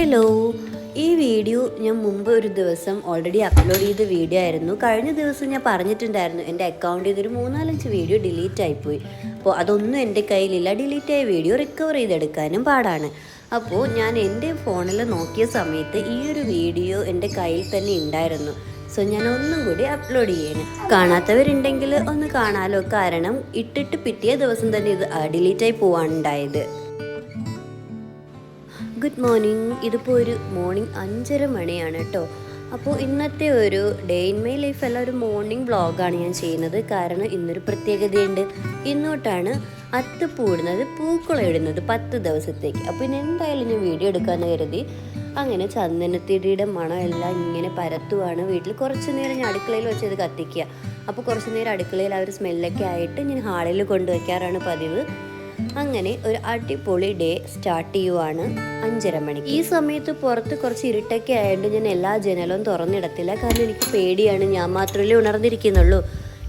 Hello ഈ video ഞാൻ മുമ്പ് ഒരു ദിവസം ഓൾറെഡി അപ്ലോഡ് ചെയ്ത വീഡിയോ ആയിരുന്നു. കഴിഞ്ഞ ദിവസം ഞാൻ പറഞ്ഞിട്ടുണ്ടായിരുന്നു എന്റെ അക്കൗണ്ടിൽ നിന്നൊരു മൂന്നാലഞ്ച് വീഡിയോ ഡിലീറ്റ് ആയിപ്പോയി. അപ്പോൾ അതൊന്നും എന്റെ കയ്യിലില്ല. ഡിലീറ്റ് ആയ വീഡിയോ റിക്കവർ ചെയ്തെടുക്കാനും പാടാണ്. അപ്പോൾ ഞാൻ എന്റെ ഫോണിൽ നോക്കിയ സമയത്ത് ഈ ഒരു വീഡിയോ എന്റെ കയ്യിൽ തന്നെ ഉണ്ടായിരുന്നു. സോ ഞാൻ ഒന്നും കൂടി അപ്ലോഡ് ചെയ്യണം കാണാത്തവരുണ്ടെങ്കിൽ ഒന്ന് കാണാലോ. കാരണം ഇട്ടിട്ട് പിറ്റേ ദിവസം തന്നെ ഇത് ഡിലീറ്റ് ആയി പോവാണ് ഉണ്ടായത്. Good morning. ഇതിപ്പോൾ ഒരു മോർണിംഗ് അഞ്ചര മണിയാണ് കേട്ടോ. അപ്പോൾ ഇന്നത്തെ ഒരു ഡേ ഇൻ മൈ ലൈഫ് അല്ല ഒരു മോർണിംഗ് വ്ളോഗാണ് ഞാൻ ചെയ്യുന്നത്. കാരണം ഇന്നൊരു പ്രത്യേകതയുണ്ട്. ഇന്നോട്ടാണ് അത്ത് പൂടുന്നത് പൂക്കുളയിടുന്നത് പത്ത് ദിവസത്തേക്ക്. അപ്പോൾ ഇന്ന് എന്തായാലും ഞാൻ വീഡിയോ എടുക്കാമെന്ന് കരുതി. അങ്ങനെ ചന്ദനത്തിരിയുടെ മണം എല്ലാം ഇങ്ങനെ പരത്തുവാണ് വീട്ടിൽ. കുറച്ച് നേരം ഞാൻ അടുക്കളയിൽ വെച്ച് ഇത് കത്തിക്കുക. അപ്പോൾ കുറച്ച് നേരം അടുക്കളയിൽ ആ ഒരു സ്മെല്ലൊക്കെ ആയിട്ട് ഞാൻ ഹാളിൽ കൊണ്ടുവയ്ക്കാറാണ് പതിവ്. അങ്ങനെ ഒരു അടിപൊളി ഡേ സ്റ്റാർട്ട് ചെയ്യുവാണ് അഞ്ചര മണിക്ക്. ഈ സമയത്ത് പുറത്ത് കുറച്ച് ഇരുട്ടൊക്കെ ആയതുകൊണ്ട് ഞാൻ എല്ലാ ജനലും തുറന്നിടത്തില്ല. കാരണം എനിക്ക് പേടിയാണ്. ഞാൻ മാത്രമല്ലേ ഉണർന്നിരിക്കുന്നുള്ളൂ.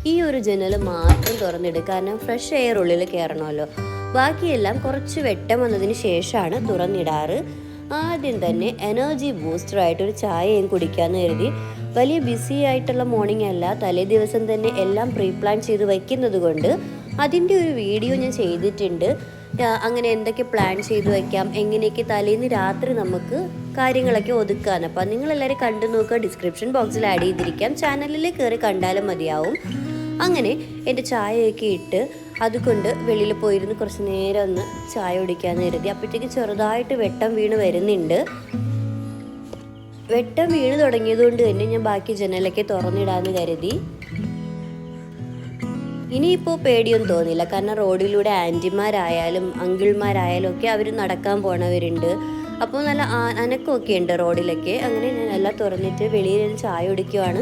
ഈ ഒരു ജനൽ മാത്രം തുറന്നിടുക കാരണം ഫ്രഷ് എയർ ഉള്ളിൽ കയറണമല്ലോ ബാക്കിയെല്ലാം കുറച്ച് വെട്ടം വന്നതിന് ശേഷമാണ് തുറന്നിടാറ്. ആദ്യം തന്നെ എനർജി ബൂസ്റ്ററായിട്ട് ഒരു ചായയും കുടിക്കാമെന്ന് കരുതി. വലിയ ബിസി ആയിട്ടുള്ള മോർണിംഗ് അല്ല. തലേ ദിവസം തന്നെ എല്ലാം പ്രീ പ്ലാൻ ചെയ്ത് വയ്ക്കുന്നത് കൊണ്ട് അതിന്റെ ഒരു വീഡിയോ ഞാൻ ചെയ്തിട്ടുണ്ട്. അങ്ങനെ എന്തൊക്കെ പ്ലാൻ ചെയ്ത് വയ്ക്കാം എങ്ങനെയൊക്കെ തലേന്ന് രാത്രി നമുക്ക് കാര്യങ്ങളൊക്കെ ഒതുക്കാൻ അപ്പം നിങ്ങളെല്ലാവരും കണ്ടു നോക്കുക. ഡിസ്ക്രിപ്ഷൻ ബോക്സിൽ ആഡ് ചെയ്തിരിക്കാം. ചാനലിൽ കയറി കണ്ടാലും മതിയാവും. അങ്ങനെ എന്റെ ചായയൊക്കെ ഇട്ട് അതുകൊണ്ട് വെളിയിൽ പോയിരുന്ന് കുറച്ച് നേരം ഒന്ന് ചായ കുടിക്കാമെന്ന് കരുതി. അപ്പോഴത്തേക്ക് ചെറുതായിട്ട് വെട്ടം വീണ് വരുന്നുണ്ട്. വെട്ടം വീണ് തുടങ്ങിയതുകൊണ്ട് തന്നെ ഞാൻ ബാക്കി ജനലൊക്കെ തുറന്നിടാമെന്ന് കരുതി. ഇനിയിപ്പോൾ പേടിയൊന്നും തോന്നില്ല കാരണം റോഡിലൂടെ ആന്റിമാരായാലും അങ്കിൾമാരായാലും ഒക്കെ അവർ നടക്കാൻ പോണവരുണ്ട്. അപ്പോൾ നല്ല അനക്കമൊക്കെ ഉണ്ട് റോഡിലൊക്കെ. അങ്ങനെ ഞാൻ എല്ലാം തുറന്നിട്ട് വെളിയിൽ ചായ കുടിക്കുവാണ്.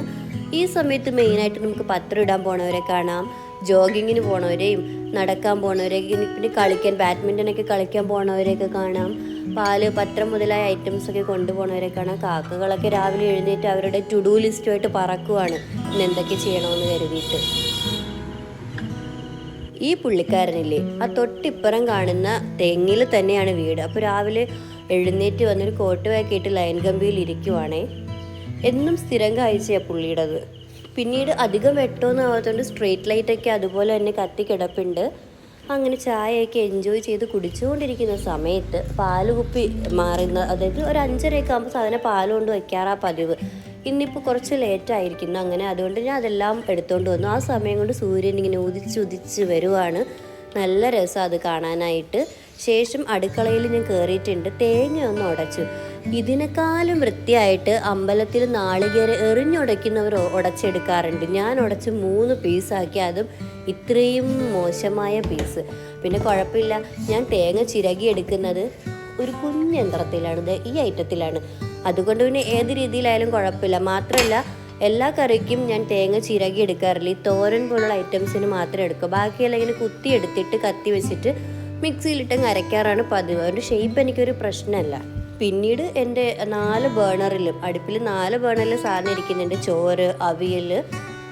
ഈ സമയത്ത് മെയിനായിട്ട് നമുക്ക് പത്രം ഇടാൻ പോണവരെ കാണാം. ജോഗിങ്ങിന് പോണവരെയും നടക്കാൻ പോണവരെയൊക്കെ പിന്നെ കളിക്കാൻ ബാഡ്മിന്റനൊക്കെ കളിക്കാൻ പോണവരെയൊക്കെ കാണാം. പാൽ പത്രം മുതലായ ഐറ്റംസ് ഒക്കെ കൊണ്ടുപോകണവരെ കാണാം. കാക്കകളൊക്കെ രാവിലെ എഴുന്നേറ്റ് അവരുടെ ടു ഡു ലിസ്റ്റുമായിട്ട് പറക്കുവാണ്. ഇന്ന് എന്തൊക്കെ ചെയ്യണമെന്ന് കരുതിയിട്ട്. ഈ പുള്ളിക്കാരനില്ലേ ആ തൊട്ടിപ്പുറം കാണുന്ന തെങ്ങിൽ തന്നെയാണ് വീട്. അപ്പോൾ രാവിലെ എഴുന്നേറ്റ് വന്നൊരു കോട്ട് വാക്കിയിട്ട് ലൈൻ കമ്പിയിൽ ഇരിക്കുവാണേ. എന്നും സ്ഥിരം കാഴ്ചയാണ് പുള്ളിയുടേത്. പിന്നീട് അധികം വെട്ടമൊന്നും ആവാത്തതുകൊണ്ട് സ്ട്രീറ്റ് ലൈറ്റൊക്കെ അതുപോലെ തന്നെ കത്തി കിടപ്പുണ്ട്. അങ്ങനെ ചായയൊക്കെ എൻജോയ് ചെയ്ത് കുടിച്ചുകൊണ്ടിരിക്കുന്ന സമയത്ത് പാൽ കുപ്പി മാറുന്ന അതായത് ഒരു അഞ്ചരയൊക്കെ ആകുമ്പോൾ സാധനം പാലുകൊണ്ട് കൊണ്ട് വയ്ക്കാറാ പതിവ്. ഇന്നിപ്പോൾ കുറച്ച് ലേറ്റ് ആയിരിക്കുന്നു. അങ്ങനെ അതുകൊണ്ട് ഞാൻ അതെല്ലാം എടുത്തുകൊണ്ട് വന്നു. ആ സമയം കൊണ്ട് സൂര്യൻ ഇങ്ങനെ ഉദിച്ചുദിച്ച് വരുവാണ്. നല്ല രസം അത് കാണാനായിട്ട്. ശേഷം അടുക്കളയിൽ ഞാൻ കയറിയിട്ടുണ്ട് തേങ്ങ ഒന്ന് ഉടച്ചു ഇതിനേക്കാളും വൃത്തിയായിട്ട് അമ്പലത്തിൽ നാളികേര എറിഞ്ഞുടയ്ക്കുന്നവർ ഉടച്ചെടുക്കാറുണ്ട് ഞാൻ ഉടച്ച് മൂന്ന് പീസാക്കി അതും ഇത്രയും മോശമായ പീസ് പിന്നെ കുഴപ്പമില്ല. ഞാൻ തേങ്ങ ചിരകി എടുക്കുന്നത് ഒരു കുഞ്ഞ് യന്ത്രത്തിലാണ്. ഈ ഐറ്റത്തിലാണ്. അതുകൊണ്ട് പിന്നെ ഏത് രീതിയിലായാലും കുഴപ്പമില്ല. മാത്രമല്ല എല്ലാ കറിക്കും ഞാൻ തേങ്ങ ചിരകി എടുക്കാറില്ല. ഈ തോരൻ പോലുള്ള ഐറ്റംസിന് മാത്രമേ എടുക്കൂ. ബാക്കിയെല്ലാം ഇങ്ങനെ കുത്തി എടുത്തിട്ട് കത്തി വെച്ചിട്ട് മിക്സിയിലിട്ടങ്ങ് അരയ്ക്കാറാണ് പതിവ്. അതുകൊണ്ട് ഷേപ്പ് എനിക്കൊരു പ്രശ്നമല്ല. പിന്നീട് എന്റെ നാല് ബേണറിലും അടുപ്പിൽ നാല് ബേണറിൽ സാധനം ഇരിക്കുന്നുണ്ട്. ചോറ് അവിയൽ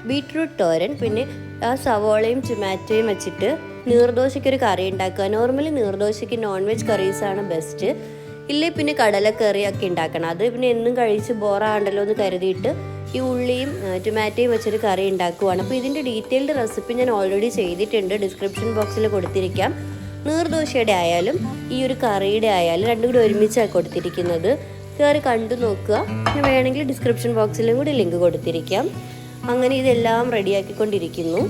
ബീട്രൂട്ട് തോരൻ. പിന്നെ ആ സവോളയും ടൊമാറ്റോയും വെച്ചിട്ട് നീർദോശയ്ക്ക് ഒരു കറി ഉണ്ടാക്കുക. നോർമലി നീർദോശയ്ക്ക് നോൺ വെജ് കറീസാണ് ബെസ്റ്റ് ഇല്ലേ പിന്നെ കടലക്കറി ഒക്കെ ഉണ്ടാക്കണം. അത് പിന്നെ എന്നും കഴിച്ച് ബോറാണ്ടല്ലോ എന്ന് കരുതിയിട്ട് ഈ ഉള്ളിയും ടൊമാറ്റോയും വെച്ചൊരു കറി ഉണ്ടാക്കുവാണ്. അപ്പോൾ ഇതിന്റെ ഡീറ്റെയിൽഡ് റെസിപ്പി ഞാൻ ഓൾറെഡി ചെയ്തിട്ടുണ്ട്. ഡിസ്ക്രിപ്ഷൻ ബോക്സിൽ കൊടുത്തിരിക്കാം. നീർദോശയുടെ ആയാലും ഈ ഒരു കറിയുടെ ആയാലും രണ്ടും കൂടി ഒരുമിച്ചാണ് കൊടുത്തിരിക്കുന്നത്. കയറി കണ്ടു നോക്കുക. ഞാൻ വേണമെങ്കിൽ ഡിസ്ക്രിപ്ഷൻ ബോക്സിലും കൂടി ലിങ്ക് കൊടുത്തിരിക്കാം. അങ്ങനെ ഇതെല്ലാം റെഡിയാക്കിക്കൊണ്ടിരിക്കുന്നു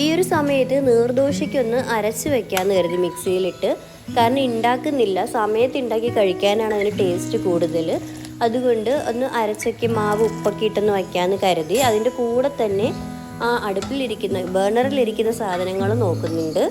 ഈ ഒരു സമയത്ത് നീർദോശയ്ക്കൊന്ന് അരച്ച് വെക്കാമെന്ന് കരുതി മിക്സിയിലിട്ട്. കാരണം ഉണ്ടാക്കുന്നില്ല സമയത്ത് ഉണ്ടാക്കി കഴിക്കാനാണ് അതിന് ടേസ്റ്റ് കൂടുതൽ. അതുകൊണ്ട് ഒന്ന് അരച്ചൊക്കെ മാവ് ഉപ്പൊക്കെ ഇട്ടൊന്ന് വയ്ക്കാമെന്ന് കരുതി. അതിന്റെ കൂടെ തന്നെ ആ അടുപ്പിലിരിക്കുന്ന ബേണറിലിരിക്കുന്ന സാധനങ്ങൾ നോക്കുന്നുണ്ട്.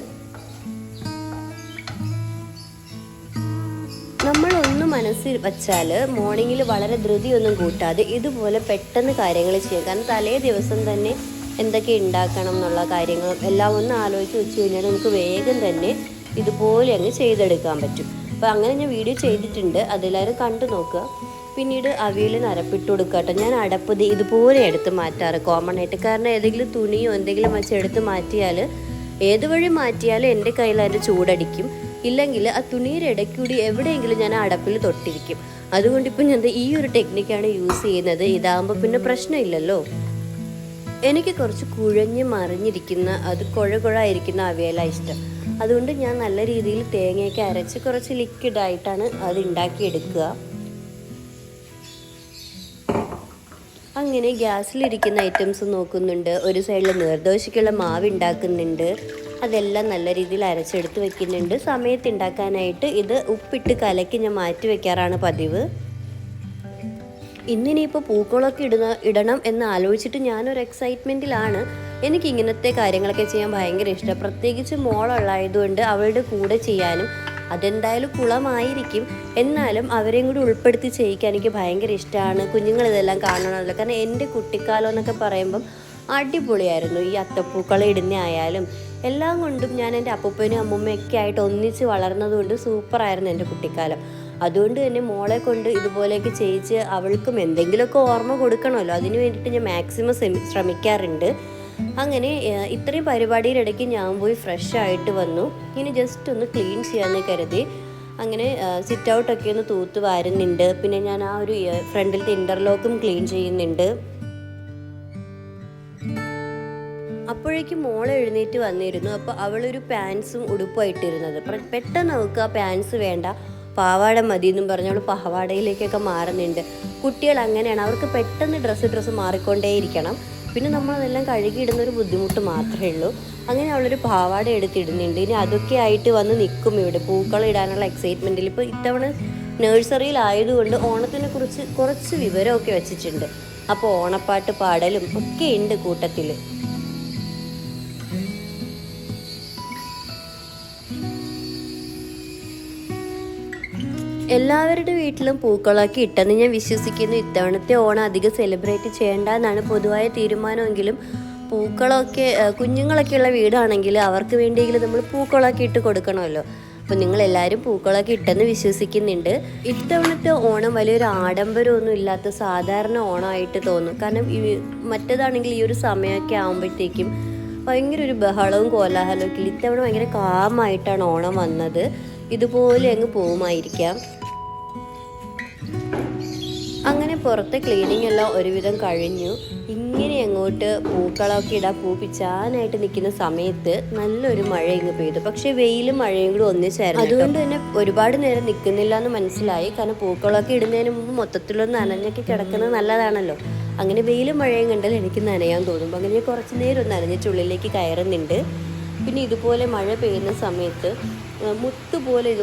നമ്മളൊന്ന് മനസ്സിൽ വച്ചാൽ മോർണിംഗിൽ വളരെ ധൃതിയൊന്നും കൂട്ടാതെ ഇതുപോലെ പെട്ടെന്ന് കാര്യങ്ങൾ ചെയ്യാം. കാരണം തലേ ദിവസം തന്നെ എന്തൊക്കെ ഉണ്ടാക്കണം എന്നുള്ള കാര്യങ്ങളും എല്ലാം ഒന്ന് ആലോചിച്ച് വെച്ച് കഴിഞ്ഞാൽ നമുക്ക് വേഗം തന്നെ ഇതുപോലെ അങ്ങ് ചെയ്തെടുക്കാൻ പറ്റും. അപ്പോൾ അങ്ങനെ ഞാൻ വീഡിയോ ചെയ്തിട്ടുണ്ട്. അതെല്ലാവരും കണ്ടു നോക്കുക. പിന്നീട് അവിയൽ നരപ്പിട്ട് കേട്ടോ. ഞാൻ അടപ്പ് ഇതുപോലെ എടുത്ത് മാറ്റാറ്. കോമൺ ആയിട്ട്. കാരണം ഏതെങ്കിലും തുണിയോ എന്തെങ്കിലും വെച്ച് എടുത്ത് മാറ്റിയാൽ ഏത് വഴി മാറ്റിയാലും എന്റെ കയ്യിൽ അതിന്റെ ചൂടടിക്കും. ഇല്ലെങ്കിൽ ആ തുണിയുടെ ഇടയ്ക്കൂടി എവിടെയെങ്കിലും ഞാൻ അടപ്പിൽ തൊട്ടിരിക്കും. അതുകൊണ്ട് ഇപ്പം ഞാൻ ഈ ഒരു ടെക്നിക്കാണ് യൂസ് ചെയ്യുന്നത്. ഇതാകുമ്പോൾ പിന്നെ പ്രശ്നമില്ലല്ലോ. എനിക്ക് കുറച്ച് കുഴഞ്ഞ് മറിഞ്ഞിരിക്കുന്ന അത് കുഴ കുഴായിരിക്കുന്ന അവയല ഇഷ്ടം. അതുകൊണ്ട് ഞാൻ നല്ല രീതിയിൽ തേങ്ങയൊക്കെ അരച്ച് കുറച്ച് ലിക്വിഡായിട്ടാണ് അത് ഉണ്ടാക്കിയെടുക്കുക അങ്ങനെ ഗ്യാസിലിരിക്കുന്ന ഐറ്റംസ് നോക്കുന്നുണ്ട്. ഒരു സൈഡിൽ നീർദോശയ്ക്കുള്ള മാവ് ഉണ്ടാക്കുന്നുണ്ട് അതെല്ലാം നല്ല രീതിയിൽ അരച്ചെടുത്ത് വെക്കുന്നുണ്ട്. സമയത്ത് ഉണ്ടാക്കാനായിട്ട് ഇത് ഉപ്പിട്ട് കലക്കി ഞാൻ മാറ്റി വെക്കാറാണ് പതിവ്. ഇന്നിനിയിപ്പോൾ പൂക്കളൊക്കെ ഇടുന്ന ഇടണം എന്ന് ആലോചിച്ചിട്ട് ഞാനൊരു എക്സൈറ്റ്മെന്റിലാണ് എനിക്ക് ഇങ്ങനത്തെ കാര്യങ്ങളൊക്കെ ചെയ്യാൻ ഭയങ്കര ഇഷ്ടം. പ്രത്യേകിച്ച് മോളുള്ളായതുകൊണ്ട് അവളുടെ കൂടെ ചെയ്യാനും അതെന്തായാലും കുളമായിരിക്കും. എന്നാലും അവരെയും കൂടി ഉൾപ്പെടുത്തി ചെയ്യിക്കാൻ എനിക്ക് ഭയങ്കര ഇഷ്ടമാണ് കുഞ്ഞുങ്ങൾ ഇതെല്ലാം കാണണമല്ലോ. കാരണം എന്റെ കുട്ടിക്കാലം എന്നൊക്കെ പറയുമ്പം അടിപൊളിയായിരുന്നു. ഈ അത്തപ്പൂക്കളെ ഇടുന്ന ആയാലും എല്ലാം കൊണ്ടും ഞാൻ എന്റെ അപ്പൂപ്പനും അമ്മൂമ്മയൊക്കെ ആയിട്ട് ഒന്നിച്ച് വളർന്നതുകൊണ്ട് സൂപ്പറായിരുന്നു എന്റെ കുട്ടിക്കാലം. അതുകൊണ്ട് തന്നെ മോളെ കൊണ്ട് ഇതുപോലെയൊക്കെ ചെയ്യിച്ച് അവൾക്കും എന്തെങ്കിലുമൊക്കെ ഓർമ്മ കൊടുക്കണമല്ലോ. അതിന് വേണ്ടിയിട്ട് ഞാൻ മാക്സിമം ശ്രമിക്കാറുണ്ട്. അങ്ങനെ ഇത്രയും പരിപാടിയിലിടയ്ക്ക് ഞാൻ പോയി ഫ്രഷ് ആയിട്ട് വന്നു. ഇനി ജസ്റ്റ് ഒന്ന് ക്ലീൻ ചെയ്യാമെന്ന് കരുതി. അങ്ങനെ സിറ്റ് ഔട്ടൊക്കെ ഒന്ന് തൂത്ത് വാരുന്നുണ്ട്. പിന്നെ ഞാൻ ആ ഒരു ഫ്രണ്ടിലത്തെ ഇന്റർലോക്കും ക്ലീൻ ചെയ്യുന്നുണ്ട്. അപ്പോഴേക്കും മോളെ എഴുന്നേറ്റ് വന്നിരുന്നു. അപ്പോൾ അവളൊരു പാൻസും ഉടുപ്പായിട്ടിരുന്നത്. പെട്ടെന്ന് അവൾക്ക് ആ പാൻസ് വേണ്ട. പാവാട മതി എന്നും പറഞ്ഞ് അവൾ പാവാടയിലേക്കൊക്കെ മാറുന്നുണ്ട്. കുട്ടികൾ അങ്ങനെയാണ്. അവർക്ക് പെട്ടെന്ന് ഡ്രസ്സ് ഡ്രസ്സ് മാറിക്കൊണ്ടേയിരിക്കണം. പിന്നെ നമ്മളതെല്ലാം കഴുകിയിടുന്ന ഒരു ബുദ്ധിമുട്ട് മാത്രമേ ഉള്ളൂ. അങ്ങനെ അവളൊരു പാവാട എടുത്തിടുന്നുണ്ട്. ഇനി അതൊക്കെ ആയിട്ട് വന്ന് നിൽക്കും ഇവിടെ. പൂക്കളം ഇടാനുള്ള എക്സൈറ്റ്മെന്റിൽ ഇപ്പോൾ ഇത്തവണ നഴ്സറിയിലായതുകൊണ്ട് ഓണത്തിനെ കുറിച്ച് കുറച്ച് വിവരമൊക്കെ വെച്ചിട്ടുണ്ട്. അപ്പോൾ ഓണപ്പാട്ട് പാടലും ഒക്കെ ഉണ്ട് കൂട്ടത്തിൽ എല്ലാവരുടെ വീട്ടിലും പൂക്കളാക്കി ഇട്ടെന്ന് ഞാൻ വിശ്വസിക്കുന്നു. ഇത്തവണത്തെ ഓണം അധികം സെലിബ്രേറ്റ് ചെയ്യേണ്ട എന്നാണ് പൊതുവായ തീരുമാനമെങ്കിലും പൂക്കളൊക്കെ കുഞ്ഞുങ്ങളൊക്കെ കുഞ്ഞുങ്ങളൊക്കെയുള്ള വീടാണെങ്കിൽ അവർക്ക് വേണ്ടിയെങ്കിലും നമ്മൾ പൂക്കളാക്കി ഇട്ട് കൊടുക്കണമല്ലോ. അപ്പോൾ നിങ്ങൾ എല്ലാവരും പൂക്കളൊക്കെ ഇട്ടെന്ന് വിശ്വസിക്കുന്നുണ്ട്. ഇത്തവണത്തെ ഓണം വലിയൊരു ആഡംബരമൊന്നും ഇല്ലാത്ത സാധാരണ ഓണമായിട്ട് തോന്നും. കാരണം ഈ മറ്റേതാണെങ്കിൽ ഈ ഒരു സമയമൊക്കെ ആകുമ്പോഴത്തേക്കും ഭയങ്കര ഒരു ബഹളവും കോലാഹലവും ഒക്കെ ഇത്തവണ ഭയങ്കര കാമായിട്ടാണ് ഓണം വന്നത്. ഇതുപോലെ അങ്ങ് പോവുമായിരിക്കാം അങ്ങനെ പുറത്തെ ക്ലീനിങ് എല്ലാം ഒരുവിധം കഴിഞ്ഞു. ഇങ്ങനെ അങ്ങോട്ട് പൂക്കളൊക്കെ ഇടാൻ പൂ പിച്ചാനായിട്ട് നിൽക്കുന്ന സമയത്ത് നല്ലൊരു മഴ ഇങ്ങ് പെയ്തു. പക്ഷെ വെയിലും മഴയും കൂടി ഒന്നിച്ചായിരുന്നു അതുകൊണ്ട് തന്നെ ഒരുപാട് നേരം നിൽക്കുന്നില്ല എന്ന് മനസ്സിലായി. കാരണം പൂക്കളൊക്കെ ഇടുന്നതിന് മുമ്പ് മൊത്തത്തിലൊന്ന് നനഞ്ഞൊക്കെ കിടക്കുന്നത് നല്ലതാണല്ലോ. അങ്ങനെ വെയിലും മഴയും കണ്ടാൽ എനിക്ക് നനയാൻ തോന്നും. അങ്ങനെ കുറച്ച് നേരം ഒന്ന് നനഞ്ഞിട്ടുള്ളിലേക്ക് കയറുന്നുണ്ട്. പിന്നെ ഇതുപോലെ മഴ പെയ്യുന്ന സമയത്ത് മുത്തുപോലെ ഇത്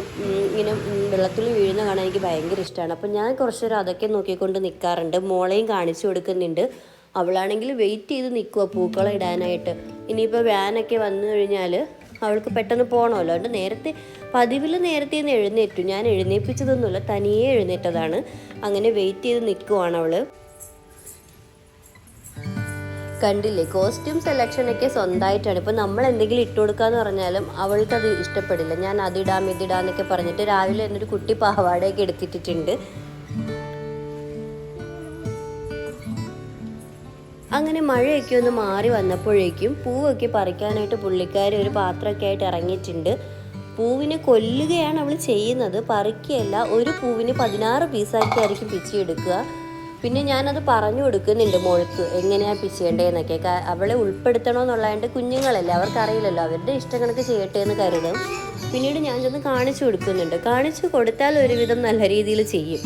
ഇങ്ങനെ വെള്ളത്തിൽ വീഴുന്ന കാണാൻ എനിക്ക് ഭയങ്കര ഇഷ്ടമാണ് അപ്പം ഞാൻ കുറച്ച് നേരം അതൊക്കെ നോക്കിക്കൊണ്ട് നിൽക്കാറുണ്ട് മോളെയും കാണിച്ചു കൊടുക്കുന്നുണ്ട്. അവളാണെങ്കിൽ വെയിറ്റ് ചെയ്ത് നിൽക്കുക പൂക്കളം ഇടാനായിട്ട്. ഇനിയിപ്പോൾ വാനൊക്കെ വന്നു കഴിഞ്ഞാൽ അവൾക്ക് പെട്ടെന്ന് പോകണമല്ലോ അതുകൊണ്ട് നേരത്തെ പതിവിൽ നേരത്തെ നിന്ന് എഴുന്നേറ്റു. ഞാൻ എഴുന്നേൽപ്പിച്ചതൊന്നുമില്ല തനിയെ എഴുന്നേറ്റതാണ്. അങ്ങനെ വെയിറ്റ് ചെയ്ത് നിൽക്കുവാണ് അവൾ. കണ്ടില്ലേ? കോസ്റ്റ്യൂം സെലക്ഷനൊക്കെ സ്വന്തമായിട്ടാണ്. ഇപ്പം നമ്മൾ എന്തെങ്കിലും ഇട്ട് കൊടുക്കാന്ന് പറഞ്ഞാലും അവൾക്കത് ഇഷ്ടപ്പെടില്ല. ഞാൻ അതിടാം ഇതിടാന്നൊക്കെ പറഞ്ഞിട്ട് രാവിലെ എന്നൊരു കുട്ടി പാവാടയൊക്കെ എടുത്തിട്ടിട്ടുണ്ട്. അങ്ങനെ മഴയൊക്കെ ഒന്ന് മാറി വന്നപ്പോഴേക്കും പൂവൊക്കെ പറിക്കാനായിട്ട് പുള്ളിക്കാരി ഒരു പാത്രമൊക്കെ ആയിട്ട് ഇറങ്ങിയിട്ടുണ്ട്. പൂവിനെ കൊല്ലുകയാണ് അവൾ ചെയ്യുന്നത്. പറിക്കുകയല്ല ഒരു പൂവിന് പതിനാറ് പീസാക്കിയായിരിക്കും പിച്ചിയെടുക്കുക പിന്നെ ഞാനത് പറഞ്ഞു കൊടുക്കുന്നുണ്ട് മോൾക്ക് എങ്ങനെയാണ് എന്നൊക്കെ അവളെ ഉൾപ്പെടുത്തണമെന്നുള്ളതുകൊണ്ട് കുഞ്ഞുങ്ങളല്ലേ അവർക്കറിയില്ലല്ലോ അവരുടെ ഇഷ്ടം കണക്ക് ചെയ്യട്ടെ എന്ന് കരുതും. പിന്നീട് ഞാൻ ചെന്ന് കാണിച്ചു കൊടുക്കുന്നുണ്ട്. കാണിച്ചു കൊടുത്താൽ ഒരുവിധം നല്ല രീതിയിൽ ചെയ്യും.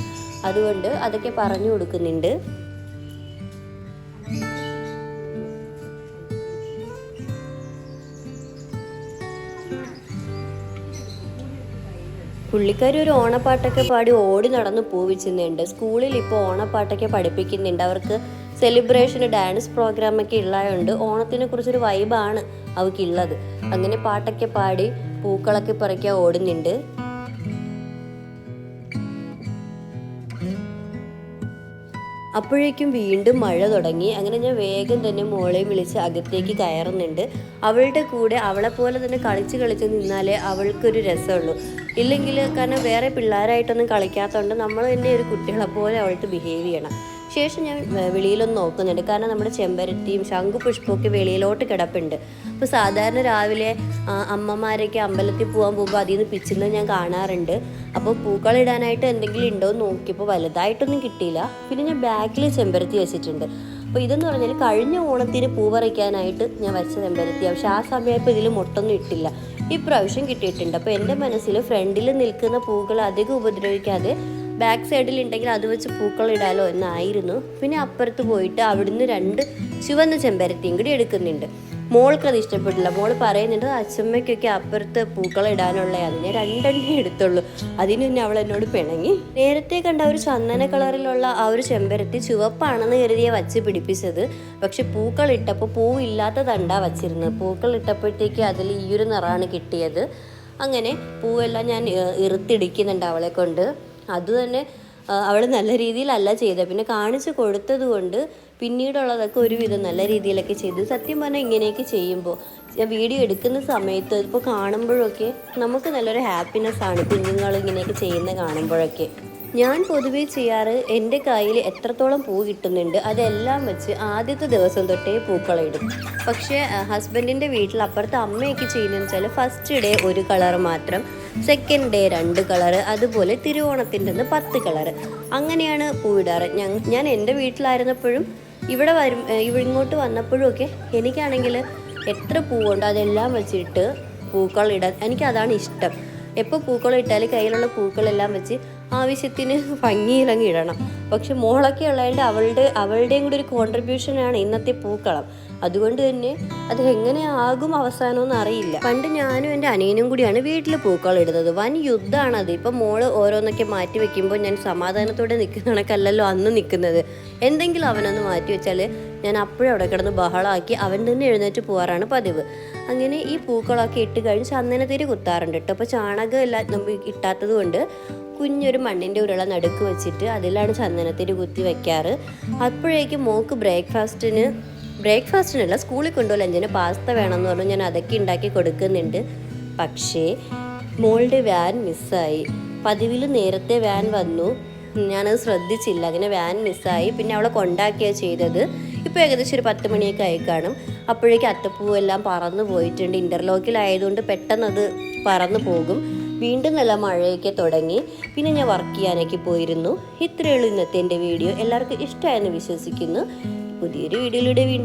അതുകൊണ്ട് അതൊക്കെ പറഞ്ഞു കൊടുക്കുന്നുണ്ട്. പുള്ളിക്കാരി ഒരു ഓണപ്പാട്ടൊക്കെ പാടി ഓടി നടന്ന് പൂവിച്ചുന്നുണ്ട് സ്കൂളിൽ ഇപ്പോൾ ഓണപ്പാട്ടൊക്കെ പഠിപ്പിക്കുന്നുണ്ട്. അവർക്ക് സെലിബ്രേഷന് ഡാൻസ് പ്രോഗ്രാം ഒക്കെ ഉള്ളതുകൊണ്ട് ഓണത്തിനെ കുറിച്ചൊരു വൈബാണ് അവൾക്കുള്ളത് അങ്ങനെ പാട്ടൊക്കെ പാടി പൂക്കളൊക്കെ പറിക്കാൻ ഓടുന്നുണ്ട്. അപ്പോഴേക്കും വീണ്ടും മഴ തുടങ്ങി. അങ്ങനെ ഞാൻ വേഗം തന്നെ മോളെയും വിളിച്ച് അകത്തേക്ക് കയറുന്നുണ്ട്. അവളുടെ കൂടെ അവളെ പോലെ തന്നെ കളിച്ച് കളിച്ച് നിന്നാലേ അവൾക്കൊരു രസമുള്ളൂ. ഇല്ലെങ്കിൽ കാരണം വേറെ പിള്ളേരായിട്ടൊന്നും കളിക്കാത്തതുകൊണ്ട് നമ്മൾ തന്നെ ഒരു കുട്ടികളെ പോലെ അവൾക്ക് ബിഹേവ് ചെയ്യണം. ശേഷം ഞാൻ വെളിയിലൊന്നും നോക്കുന്നുണ്ട്. കാരണം നമ്മുടെ ചെമ്പരത്തിയും ശംഖുപുഷ്പമൊക്കെ വെളിയിലോട്ട് കിടപ്പുണ്ട്. അപ്പോൾ സാധാരണ രാവിലെ അമ്മമാരൊക്കെ അമ്പലത്തിൽ പോകാൻ പോകുമ്പോൾ അതിൽ നിന്ന് പിച്ചുന്നത് ഞാൻ കാണാറുണ്ട്. അപ്പോൾ പൂക്കളിടാനായിട്ട് എന്തെങ്കിലും ഉണ്ടോ എന്ന് നോക്കിയപ്പോൾ വലുതായിട്ടൊന്നും കിട്ടിയില്ല. പിന്നെ ഞാൻ ബാക്കിൽ ചെമ്പരത്തി വെച്ചിട്ടുണ്ട്. അപ്പോൾ ഇതെന്ന് പറഞ്ഞാൽ കഴിഞ്ഞ ഓണത്തിന് പൂ പറിക്കാനായിട്ട് ഞാൻ വെച്ച ചെമ്പരത്തി പക്ഷേ ആ സമയത്ത് ഇതിൽ മുട്ടൊന്നും ഇട്ടില്ല. ഇപ്രാവശ്യം കിട്ടിയിട്ടുണ്ട്. അപ്പോൾ എന്റെ മനസ്സിൽ ഫ്രണ്ടിൽ നിൽക്കുന്ന പൂക്കൾ അധികം ഉപദ്രവിക്കാതെ ബാക്ക് സൈഡിൽ ഉണ്ടെങ്കിൽ അത് വെച്ച് പൂക്കൾ ഇടാലോ എന്നായിരുന്നു. പിന്നെ അപ്പുറത്ത് പോയിട്ട് അവിടുന്ന് രണ്ട് ചുവന്ന ചെമ്പരത്തിയും കൂടി എടുക്കുന്നുണ്ട്. മോൾക്ക് അത് ഇഷ്ടപ്പെട്ടില്ല. മോൾ പറയുന്നുണ്ട് അച്ഛമ്മയ്ക്കൊക്കെ അപ്പുറത്ത് പൂക്കൾ ഇടാനുള്ളതാണ് ഞാൻ രണ്ടെണ്ണേ എടുത്തുള്ളൂ. അതിന് പിന്നെ അവൾ എന്നോട് പിണങ്ങി. നേരത്തെ കണ്ട ഒരു ചന്ദന കളറിലുള്ള ആ ഒരു ചെമ്പരത്തി ചുവപ്പാണെന്ന് കരുതിയ വച്ച് പിടിപ്പിച്ചത്. പക്ഷെ പൂക്കൾ ഇട്ടപ്പോൾ പൂവില്ലാത്ത തണ്ടാ വച്ചിരുന്നത്. പൂക്കൾ ഇട്ടപ്പോഴത്തേക്ക് അതിൽ ഈ ഒരു നിറമാണ് കിട്ടിയത്. അങ്ങനെ പൂവെല്ലാം ഞാൻ ഇറുത്തിടിക്കുന്നുണ്ട് അവളെ കൊണ്ട്. അതുതന്നെ അവൾ നല്ല രീതിയിലല്ല ചെയ്തത് പിന്നെ കാണിച്ചു കൊടുത്തത് കൊണ്ട് പിന്നീടുള്ളതൊക്കെ ഒരുവിധം നല്ല രീതിയിലൊക്കെ ചെയ്തു. സത്യം പറഞ്ഞാൽ ഇങ്ങനെയൊക്കെ ചെയ്യുമ്പോൾ വീഡിയോ എടുക്കുന്ന സമയത്ത് ഇപ്പോൾ കാണുമ്പോഴൊക്കെ നമുക്ക് നല്ലൊരു ഹാപ്പിനെസ് ആണ് കുഞ്ഞുങ്ങൾ ഇങ്ങനെയൊക്കെ ചെയ്യുന്ന കാണുമ്പോഴൊക്കെ. ഞാൻ പൊതുവേ ചെയ്യാറ് എന്റെ കയ്യിൽ എത്രത്തോളം പൂ കിട്ടുന്നുണ്ട് അതെല്ലാം വെച്ച് ആദ്യത്തെ ദിവസം തൊട്ടേ പൂക്കളിടും പക്ഷേ ഹസ്ബൻഡിന്റെ വീട്ടിൽ അപ്പുറത്തെ അമ്മയൊക്കെ ചെയ്യുന്നതെന്ന് വെച്ചാൽ ഫസ്റ്റ് ഡേ ഒരു കളർ മാത്രം. സെക്കൻഡ് ഡേ രണ്ട് കളറ് അതുപോലെ തിരുവോണത്തിന്റെ അന്ന് പത്ത് കളറ് അങ്ങനെയാണ് പൂവിടാറ്. ഞാൻ എന്റെ വീട്ടിലായിരുന്നപ്പോഴും ഇവിടെ വരും ഇങ്ങോട്ട് വന്നപ്പോഴും ഒക്കെ എനിക്കാണെങ്കിൽ എത്ര പൂവുണ്ടോ അതെല്ലാം വെച്ചിട്ട് പൂക്കൾ എനിക്കതാണ് ഇഷ്ടം. എപ്പോൾ പൂക്കൾ ഇട്ടാൽ കയ്യിലുള്ള പൂക്കളെല്ലാം വെച്ച് ആവശ്യത്തിന് ഭംഗിയിലങ്ങ് ഇടണം. പക്ഷെ മോളൊക്കെ ഉള്ളതുകൊണ്ട് അവളുടെ അവളുടെയും കൂടി ഒരു കോൺട്രിബ്യൂഷനാണ് ഇന്നത്തെ പൂക്കളം. അതുകൊണ്ട് തന്നെ അത് എങ്ങനെ ആകും അവസാനമൊന്നും അറിയില്ല. പണ്ട് ഞാനും എന്റെ അനിയനും കൂടിയാണ് വീട്ടിൽ പൂക്കളം ഇടുന്നത്. വൻ യുദ്ധമാണ് അത് ഇപ്പം മോൾ ഓരോന്നൊക്കെ മാറ്റി വെക്കുമ്പോൾ ഞാൻ സമാധാനത്തോടെ നിൽക്കുന്ന കണക്കല്ലല്ലോ അന്ന് നിൽക്കുന്നത് എന്തെങ്കിലും അവനൊന്ന് മാറ്റി വെച്ചാൽ ഞാൻ അപ്പോഴും അവിടെ കിടന്ന് ബഹളമാക്കി അവൻ തന്നെ എഴുന്നേറ്റ് പോകാറാണ് പതിവ്. അങ്ങനെ ഈ പൂക്കളൊക്കെ ഇട്ട് കഴിഞ്ഞ് ചന്ദനത്തിരി കുത്താറുണ്ട് കേട്ടോ. അപ്പോൾ ചാണകം എല്ലാം നമ്മൾ ഇട്ടാത്തത് കൊണ്ട് കുഞ്ഞൊരു മണ്ണിന്റെ ഉരുള നടുക്ക് വെച്ചിട്ട് അതിലാണ് ചന്ദനത്തിരി കുത്തി വയ്ക്കാറ്. അപ്പോഴേക്കും മോക്ക് ബ്രേക്ക്ഫാസ്റ്റിന് ബ്രേക്ക്ഫാസ്റ്റിനല്ല സ്കൂളിൽ കൊണ്ടുപോയി ലഞ്ചിന് പാസ്ത വേണമെന്ന് പറഞ്ഞു. ഞാൻ അതൊക്കെ ഉണ്ടാക്കി കൊടുക്കുന്നുണ്ട്. പക്ഷേ മോളുടെ വാൻ മിസ്സായി. പതിവിൽ നേരത്തെ വാൻ വന്നു. ഞാനത് ശ്രദ്ധിച്ചില്ല. അങ്ങനെ വാൻ മിസ്സായി. പിന്നെ അവളെ കൊണ്ടാക്കിയാണ് ചെയ്തത്. ഇപ്പോൾ ഏകദേശം ഒരു പത്ത് മണിയൊക്കെ ആയി കാണും. അപ്പോഴേക്കും അത്തപ്പൂവെല്ലാം പറന്നു പോയിട്ടുണ്ട്. ഇന്റർലോക്കിലായതുകൊണ്ട് പെട്ടെന്ന് അത് പറന്നു പോകും. വീണ്ടും നല്ല മഴയൊക്കെ തുടങ്ങി. പിന്നെ ഞാൻ വർക്ക് ചെയ്യാനൊക്കെ പോയിരുന്നു. ഇത്രയുള്ളൂ ഇന്നത്തെ എന്റെ വീഡിയോ എല്ലാവർക്കും ഇഷ്ടമായെന്ന് വിശ്വസിക്കുന്നു. പുതിയൊരു വീഡിയോയിലൂടെ വീണ്ടും